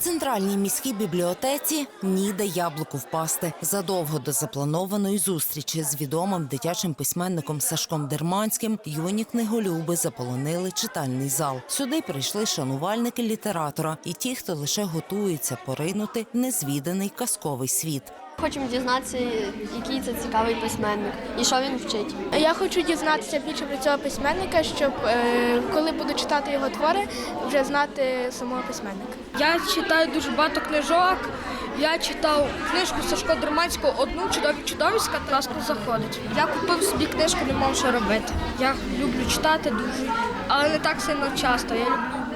центральній міській бібліотеці ніде яблуку впасти. Задовго до запланованої зустрічі з відомим дитячим письменником Сашком Дерманським юні книголюби заполонили читальний зал. Сюди прийшли шанувальники літератора і ті, хто лише готується поринути в незвіданий казковий світ. Хочемо дізнатися, який це цікавий письменник і що він вчить. Я хочу дізнатися більше про цього письменника, щоб е, коли буду читати його твори, вже знати самого письменника. Я читаю дуже багато книжок. Я читав книжку Сашко Дерманського одну чудові чудовиська класно заходить. Я купив собі книжку, не мав що робити. Я люблю читати дуже, але не так сильно часто. Я люблю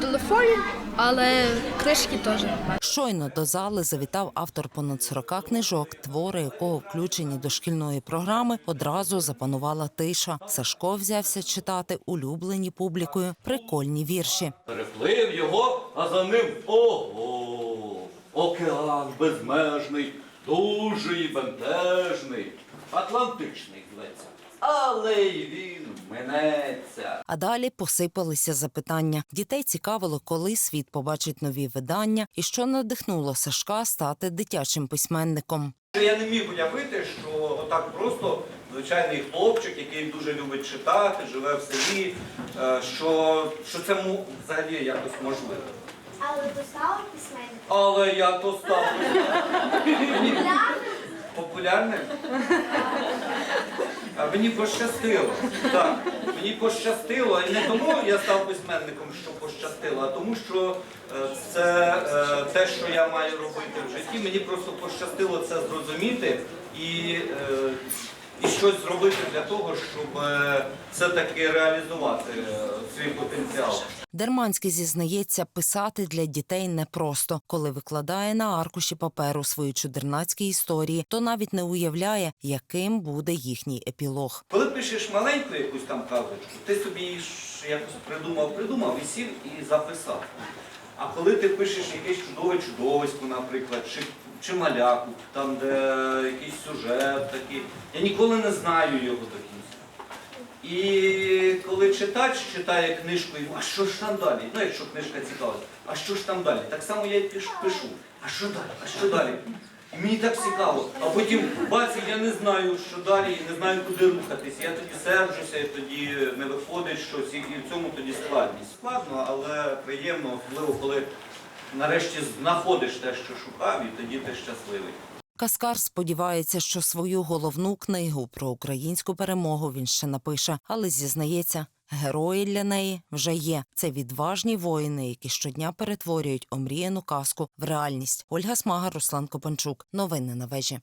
телефоні, але книжки теж. Щойно до зали завітав автор понад 40 книжок, твори якого включені до шкільної програми. Одразу запанувала тиша. Сашко взявся читати улюблені публікою прикольні вірші. Переплив його, а за ним ого! Океан безмежний, дуже і бентежний, Атлантичний зветься. Але й він минеться. А далі посипалися запитання. Дітей цікавило, коли світ побачить нові видання і що надихнуло Сашка стати дитячим письменником. Я не міг уявити, що отак просто звичайний хлопчик, який дуже любить читати, живе в селі, е, що, що це му- взагалі якось можливо. Але ви стали письменником? Але я то став популярним. А мені пощастило. Так, мені пощастило. І не тому я став письменником, що пощастило, а тому, що е, це е, те, що я маю робити в житті. Мені просто пощастило це зрозуміти і, е, і щось зробити для того, щоб е, все-таки реалізувати е, свій потенціал. Дерманський зізнається, писати для дітей непросто. Коли викладає на аркуші паперу свої чудернацькі історії, то навіть не уявляє, яким буде їхній епілог. Коли пишеш маленьку якусь там казочку, ти собі її якось придумав, придумав і сів і записав. А коли ти пишеш якесь чудове чудовисько, наприклад, чи, чи маляку, там де якийсь сюжет такий, я ніколи не знаю його до кінця. І коли читач читає книжку, і а що ж там далі? Ну, якщо книжка цікава, а що ж там далі? Так само я і пишу. А що далі? А що далі? І мені так цікаво. А потім бац, і я не знаю, що далі, і не знаю, куди рухатись. Я тоді серджуся, і тоді не виходить щось, і в цьому тоді складність. Складно, але приємно, особливо коли нарешті знаходиш те, що шукав, і тоді ти щасливий. Каскар сподівається, що свою головну книгу про українську перемогу він ще напише, але зізнається, герої для неї вже є. Це відважні воїни, які щодня перетворюють омріяну казку в реальність. Ольга Смага, Руслан Копанчук. Новини на вежі.